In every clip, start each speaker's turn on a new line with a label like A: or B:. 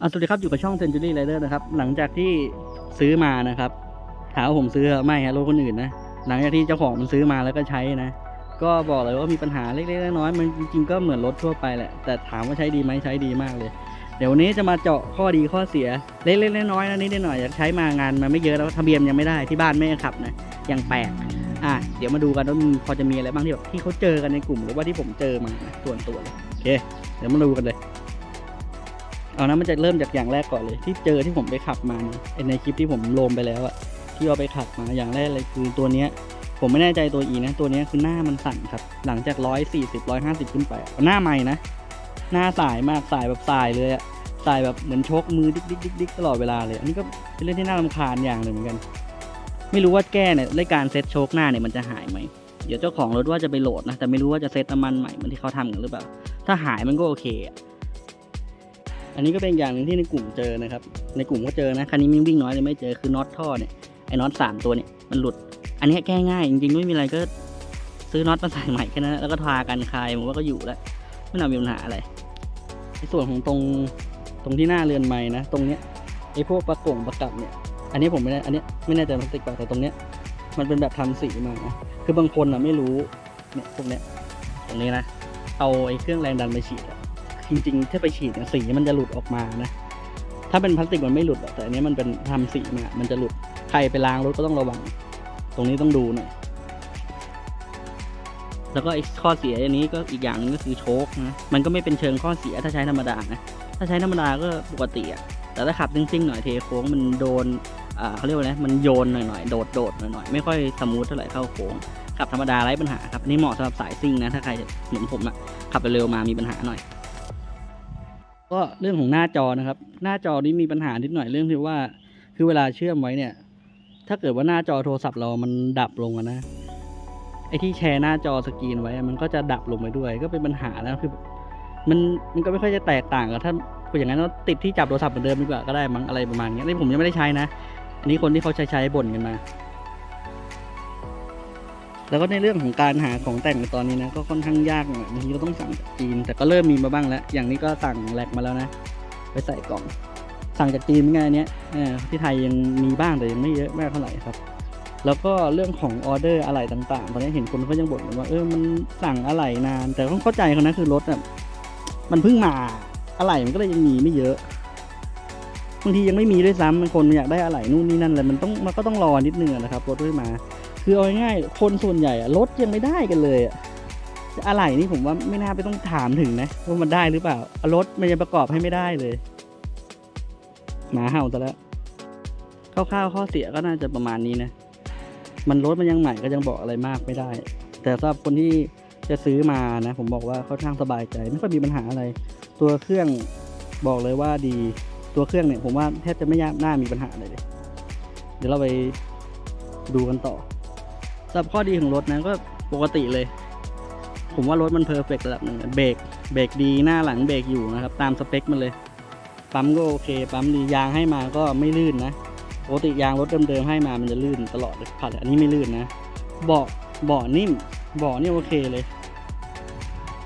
A: อะสวัสดีครับอยู่กับช่อง Century Rider นะครับ หลังจากที่ซื้อมานะครับถามว่าผมซื้อไม่ฮะรถคนอื่นนะหลังจากที่เจ้าของมันซื้อมาแล้วก็ใช้นะ ก็บอกเลยว่ามีปัญหาเล็กๆน้อยๆมันจริงๆก็เหมือนรถทั่วไปแหละ แต่ถามว่าใช้ดีไหมใช้ดีมากเลย เดี๋ยววันนี้จะมาเจาะข้อดีข้อเสียเล็กๆน้อยๆนะนิดหน่อยอยากใช้มางานมาไม่เยอะแล้วทะเบียนยังไม่ได้ที่บ้านไม่ขับนะยังแปลกอะเดี๋ยวมาดูกันว่ามันพอจะมีอะไรบ้างที่แบบที่เขาเจอกันในกลุ่มหรือว่าที่ผมเจอมาส่วนตัวเลยโอเค เดี๋ยวมาดูกันเลย เอานะมันจะเริ่มจากอย่างแรกก่อนเลย ที่เจอที่ผมไปขับมาเนี่ยไอ้ในคลิปที่ผมลงไปแล้วอะที่เอาไปขับมาอย่างแรกเลยคือตัวเนี้ยผมไม่แน่ใจตัว E นะ ตัวเนี้ยคือหน้ามันสั่นครับ หลังจากร้อยสี่สิบร้อยห้าสิบขึ้นไปหน้าใหม่นะ หน้าสายมากสายแบบสายเลยอะสายแบบเหมือนชกมือดิ๊กดิ๊กดิ๊กดิ๊กตลอดเวลาเลย อันนี้ก็เป็นเรื่องที่น่ารำคาญอย่างหนึ่งเหมือนกัน ไม่รู้ว่าแก้เนี่ยด้วยการเซ็ตโชคหน้าเนี่ยมันจะหายไหม เดี๋ยวเจ้าของรถว่าจะไปโหลดนะ แต่ไม่รู้ว่าจะเซ็ตน้ำมันใหม่เหมือนที่เขาทำกันหรือเปล่า ถ้าหายมันก็โอเค อันนี้ก็เป็นอย่างหนึ่งที่ในกลุ่มเจอนะครับ ในกลุ่มก็เจอนะคันนี้มิ่งวิ่งน้อยเลยไม่เจอคือน็อตท่อเนี่ยไอ้น็อตสามตัวเนี่ยมันหลุด อันนี้แก้ง่ายจริงๆไม่มีอะไรก็ซื้อน็อตมาใส่ใหม่แค่นั้นแล้วก็ทากันคายผมว่าก็อยู่แล้วไม่น่ามีปัญหาอะไรในส่วนของตรงตรงที่หน้าเรือนไม้นะตรงเนี้ยไอ้พวกประกงประกับเนี่ย อันนี้ผมไม่ได้อันนี้ไม่แน่ใจพลาสติกเปล่าแต่ตรงเนี้ยมันเป็นแบบทำสีมานะคือบางคนอะไม่รู้เนี่ยพวกเนี้ยตรงนี้นะเอาไอ้เครื่องแรงดันไปฉีดอะ จริง ๆ ถ้าไปฉีดเนี่ยสีมันจะหลุดออกมานะ ถ้าเป็นพลาสติกมันไม่หลุดแต่อันนี้มันเป็นทำสีมามันจะหลุด ใครไปล้างรถก็ต้องระวัง ตรงนี้ต้องดูหน่อย แล้วก็ข้อเสียอันนี้ก็อีกอย่างหนึงก็คือโชคนะ มันก็ไม่เป็นเชิงข้อเสียถ้าใช้ธรรมดานะ ถ้าใช้ธรรมดาก็ปกติอะแต่ถ้าขับซิ่งๆหน่อยเทโค้งมันโดนอ่าเขาเรียกว่าไงมันโยนหน่อยๆ โดดโดดๆหน่อยๆ ไม่ค่อยสมูทเท่าไหร่เข้าโค้ง ขับธรรมดาไร้ปัญหาครับอันนี่เหมาะสำหรับสายซิ่งนะ ถ้าใครเหมือนผมอะขับไปเร็วมามีปัญหาหน่อย ก็เรื่องของหน้าจอนะครับ หน้าจอนี้มีปัญหานิดหน่อยเรื่องที่ว่า คือเวลาเชื่อมไว้เนี่ย ถ้าเกิดว่าหน้าจอโทรศัพท์เรามันดับลงนะไอที่แชร์หน้าจอสกรีนไว้มันก็จะดับลงไปด้วย ก็เป็นปัญหาแล้วคือ มันมันก็ไม่ค่อยจะแตกต่างกับถ้าอย่างนั้นเราติดที่จับโทรศัพท์เหมือนเดิมดีกว่าก็ได้มั้งอะไรประมาณนี้นี่ผมยังไม่ได้ใช้นะ อันนี้คนที่เขาใช้ใช้บ่นกันมา แล้วก็ในเรื่องของการหาของแต่งในตอนนี้นะก็ค่อนข้างยากหน่อยบางทีก็ต้องสั่งจากจีน แต่ก็เริ่มมีมาบ้างแล้ว อย่างนี้ก็สั่งแลกมาแล้วนะ ไปใส่กล่อง สั่งจากจีนเหมือนกันเนี้ยที่ไทยยังมีบ้างแต่ยังไม่เยอะมากเท่าไหร่ครับแล้วก็เรื่องของออเดอร์อะไรต่างๆ ตอนนี้เห็นคนเขายังบ่นว่าเออมันสั่งอะไรนาน แต่ต้องเข้าใจเขานะคือรถอะมันเพิ่งมาอะไรมันก็เลยยังมีไม่เยอะบางทียังไม่มีด้วยซ้ำบางคนอยากได้อะไรนู่นนี่นั่นเลยมันต้องมันก็ต้องรอนิดนึงอะนะครับรถเพิ่งมา คือเอาง่ายๆคนส่วนใหญ่รถยังไม่ได้กันเลยอะจะอะไรนี่ผมว่าไม่น่าไปต้องถามถึงนะว่ามันได้หรือเปล่ารถมันยังประกอบให้ไม่ได้เลยหมาเห่าซะแล้วคร่าวๆข้อเสียก็น่าจะประมาณนี้นะมันรถมันยังใหม่ก็ยังบอกอะไรมากไม่ได้ แต่สำหรับคนที่จะซื้อมานะ ผมบอกว่าค่อนข้างสบายใจไม่ค่อยมีปัญหาอะไร ตัวเครื่องบอกเลยว่าดีตัวเครื่องเนี่ยผมว่าแทบจะไม่ยากน่ามีปัญหาเลยเดี๋ยวเราไปดูกันต่อ สับข้อดีของรถนะก็ปกติเลย ผมว่ารถมันเพอร์เฟกต์ระดับหนึ่งเบรกเบรกดีหน้าหลังเบรกอยู่นะครับ ตามสเปคมันเลย ปั๊มก็โอเค ปั๊มดียางให้มาก็ไม่ลื่นนะปกติยางรถเดิมๆให้มามันจะลื่นตลอดเลยผ่านอันนี้ไม่ลื่นนะเบาะเบาะนิ่มเบาะนี่โอเคเลย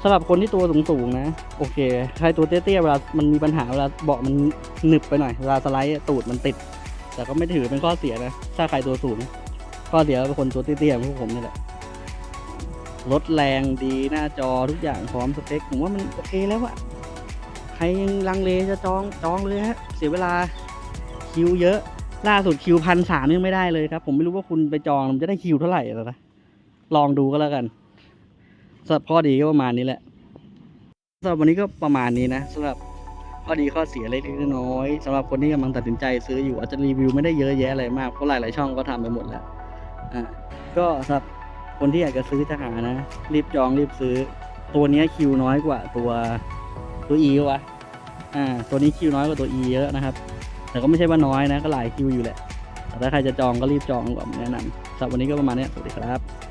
A: สำหรับคนที่ตัวสูงๆนะ โอเค ใครตัวเตี้ยๆเวลามันมีปัญหาเวลาเบาะมันหนึบไปหน่อยเวลาสไลด์ตูดมันติด แต่ก็ไม่ถือเป็นข้อเสียนะ ถ้าใครตัวสูง ข้อเสียเป็นคนตัวเตี้ยๆพวกผมนี่แหละรถแรงดีหน้าจอทุกอย่างพร้อมสเปคผมว่ามันโอเคแล้วอะใครยังลังเลจะจองจองเลยฮะ เสียเวลาคิวเยอะ ล่าสุดคิวพันสามยังไม่ได้เลยครับ ผมไม่รู้ว่าคุณไปจองมันจะได้คิวเท่าไหร่แล้วนะลองดูก็แล้วกันสำหรับข้อดีก็ประมาณนี้แหละสำหรับวันนี้ก็ประมาณนี้นะสำหรับข้อดีข้อเสียเล็กน้อยสำหรับคนที่กำลังตัดสินใจซื้ออยู่อาจจะรีวิวไม่ได้เยอะแยะอะไรมากเพราะหลายๆช่องก็ทำไปหมดแล้ว อ่าก็สำหรับคนที่อยากจะซื้อจะหานะ รีบจองรีบซื้อ ตัวเนี้ยคิวน้อยกว่าตัวตัว E วะอ่า ตัวนี้คิวน้อยกว่าตัว E เยอะนะครับ แต่ก็ไม่ใช่ว่าน้อยนะ ก็หลายคิวอยู่แหละแต่ถ้าใครจะจองก็รีบจองก่อนแนะนำสำหรับวันนี้ก็ประมาณนี้สวัสดีครับ